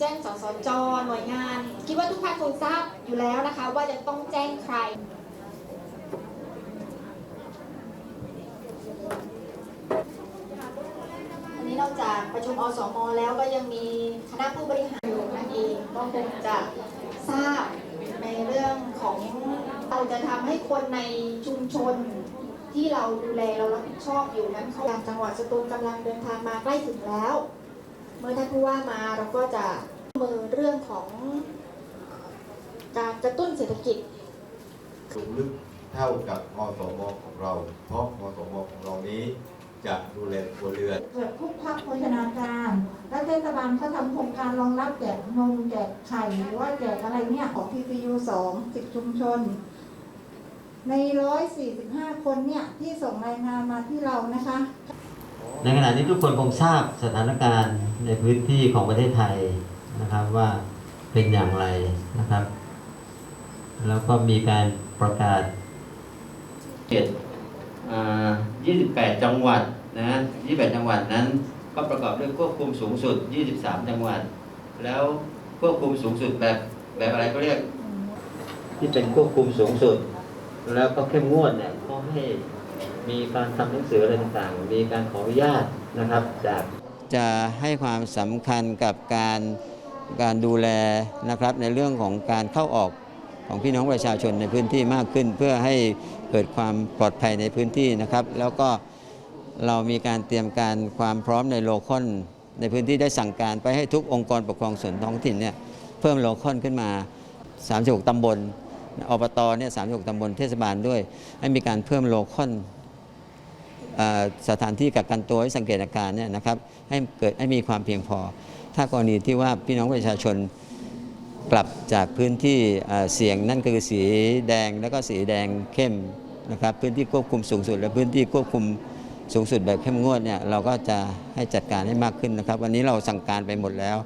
แจ้งสสจหน่วยงาน คิดว่าทุกท่านคงทราบอยู่แล้วนะคะ ว่าจะต้องแจ้งใคร อันนี้นอกจากประชุมอสมแล้วก็ยังมีคณะผู้บริหารอยู่นั่นเองก็คงจะทราบในเรื่องของเราจะทำให้คนในชุมชนที่เราดูแลเรารับผิดชอบอยู่นั้นเขาอย่างจังหวัดสตูลกำลังเดินทางมาใกล้ถึงแล้ว เมื่อท่านผู้ว่ามาเราก็จะมือเรื่องของการกระตุ้นเศรษฐกิจสูงลึกเท่ากับอสมของเรา เพราะอสมของเรานี้จะดูแลครัวเรือนเกิดทุกภาคโภชนาการ และเทศบาลเขาทำโครงการรองรับแจกนมแจกไข่หรือว่าแจกอะไรเนี่ยของ PPU 2 10 ชุมชน ใน 145 คนเนี่ยที่ส่งรายงานมาที่เรานะคะ ในขณะนี้ทุกคนคงทราบสถานการณ์ในพื้นที่ของประเทศไทยนะครับว่าเป็นอย่างไรนะครับ แล้วก็มีการประกาศเจ็ดอ่า28 จังหวัดนะ28 จังหวัดนั้นก็ประกอบด้วยควบคุมสูงสุด 23 จังหวัด แล้วควบคุมสูงสุดแบบแบบอะไรก็เรียก ที่เป็นควบคุมสูงสุด แล้วก็เข้มงวดเนี่ยก็ให้ มีการทำหนังสืออะไรต่างๆ มีการขออนุญาตนะครับ จากจะให้ความสำคัญกับการการดูแลนะครับในเรื่องของการเข้าออกของพี่น้องประชาชนในพื้นที่มากขึ้น เพื่อให้เกิดความปลอดภัยในพื้นที่นะครับ แล้วก็เรามีการเตรียมการความพร้อมในโลคอนในพื้นที่ได้สั่งการไปให้ทุกองค์กรปกครองส่วนท้องถิ่นเนี่ยเพิ่มโลคอนขึ้นมา 36 ตำบลอบตเนี่ย36ตำบลเทศบาลด้วย ให้มีการเพิ่มโลคอน สถานที่กักกันตัวให้สังเกตอาการเนี่ยนะครับให้เกิดให้มีความเพียงพอ ถ้ากรณีที่ว่าพี่น้องประชาชนกลับจากพื้นที่เสี่ยงนั่นก็คือสีแดงแล้วก็สีแดงเข้มนะครับพื้นที่ควบคุมสูงสุด และพื้นที่ควบคุมสูงสุดแบบเข้มงวดเนี่ยเราก็จะให้จัดการให้มากขึ้นนะครับ วันนี้เราสั่งการไปหมดแล้ว